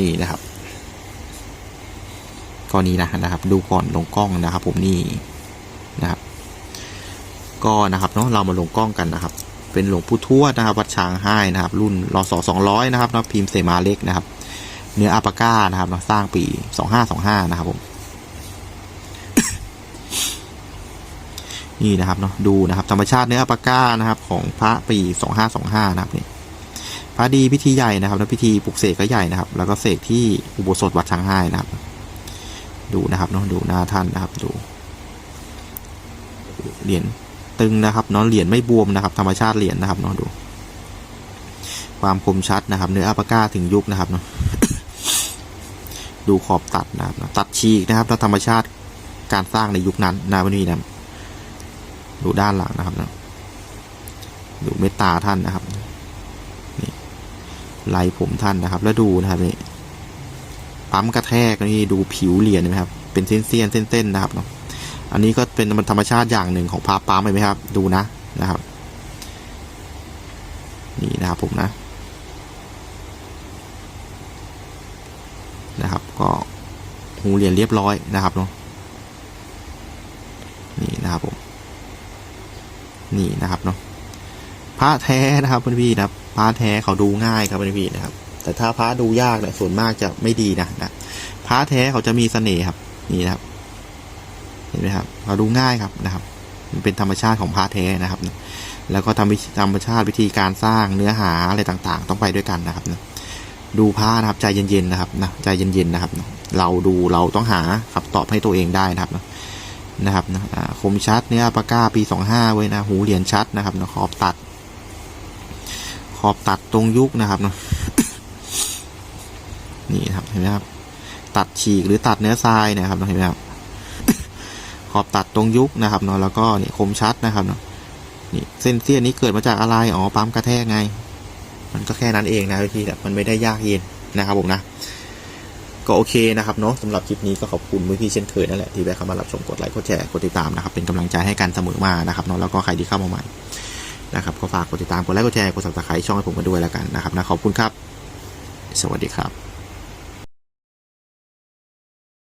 นี่นะครับก็นี้นะนะครับ ดูก่อนลงกล้องนะครับ ผมนี่นะครับ ก็นะครับเนาะเรามาลงกล้องกันนะครับ เป็นหลวงปู่ทวดนะครับ วัดช้างให้นะครับ รุ่นรอสสองร้อยนะครับนะพิมพ์เสมาเล็กนะครับ เนื้ออัปาก้านะครับนะสร้างปีสองห้าสองห้านะครับผมนี่นะครับเนาะดูนะครับ ธรรมชาติเนื้ออัปาก้านะครับ ของพระปีสองห้าสองห้านะครับนี่ พระดีพิธีใหญ่นะครับ แล้วพิธีปลุกเสกก็ใหญ่นะครับ แล้วก็เสกที่อุโบสถวัดช้างให้นะครับ ดูนะครับเนาะดูหน้าท่านนะครับดูเหรียญตึงนะครับเนาะเหรียญไม่บวมนะครับ ธรรมชาติเหรียญนะครับเนาะดู ความคมชัดนะครับ เนื้ออัปาก้าถึงยุคนะครับเนาะดูขอบตัดนะครับตัดฉีกนะครับแล้วธรรมชาติการสร้างในยุคนั้นนะวันนี้นะดูด้านหลังนะครับนะดูเมตตาท่านนะครับ ไหลผมท่านนะครับ แล้วดูนะครับนี่ปั๊มกระแทกนี่ดูผิวเหรียญนะครับ เป็นเส้นเส้นเส้นๆนะครับเนาะอันนี้ก็เป็นธรรมชาติอย่างหนึ่งของพระปั๊มเห็นไหมครับ ดูนะนะครับ นี่นะครับผมนะนะครับ ก็หูเหรียญเรียบร้อยนะครับเนาะนี่นะครับผม นี่นะครับเนาะ พระแท้นะครับเพื่อนพี่นะครับพระแท้เขาดูง่ายครับเพื่อนพี่นะครับ แต่ถ้าพระดูยากเนี่ยส่วนมากจะไม่ดีนะนะพระแท้เขาจะมีเสน่ห์ครับนี่นะครับ เห็นไหมครับเขาดูง่ายครับนะครับ มันเป็นธรรมชาติของพระแท้นะครับ แล้วก็ทำธรรมชาติวิธีการสร้างเนื้อหาอะไรต่างๆ ต้องไปด้วยกันนะครับนะดูพระนะครับใจเย็นๆนะครับนะใจเย็นๆนะครับ เราดูเราต้องหาคำตอบให้ตัวเองได้นะครับนะนะครับนะคมชัดเนี่ยปากกาปีสองห้าไว้นะ หูเหรียญชัดนะครับนะขอบตัด อบตัดตรงยุคนะครับเนาะนี่ครับเห็นไหมครับ ตัดฉีกหรือตัดเนื้อทรายนะครับเห็นไหมครับขอบตัดตรงยุคนะครับเนาะแล้วก็นี่คมชัดนะครับเนาะนี่เส้นเสี้ยนนี้เกิดมาจากอะไรอ๋อปั๊มกระแทกไง มันก็แค่นั้นเองนะวิธีแบบมันไม่ได้ยากเย็นนะครับผมนะก็โอเคนะครับเนาะสำหรับคลิปนี้ก็ขอบคุณพี่เช่นเคยนั่นแหละที่แวะเข้ามารับชมกดไลค์กดแชร์กดติดตามนะครับเป็นกำลังใจให้กันเสมอมานะครับเนาะแล้วก็ใครที่เข้ามาใหม่ นะครับก็ฝากกดติดตามกดไลค์กดแชร์กดซับสไครต์ช่องให้ผมกันด้วยแล้วกันนะครับนะขอบคุณครับ สวัสดีครับ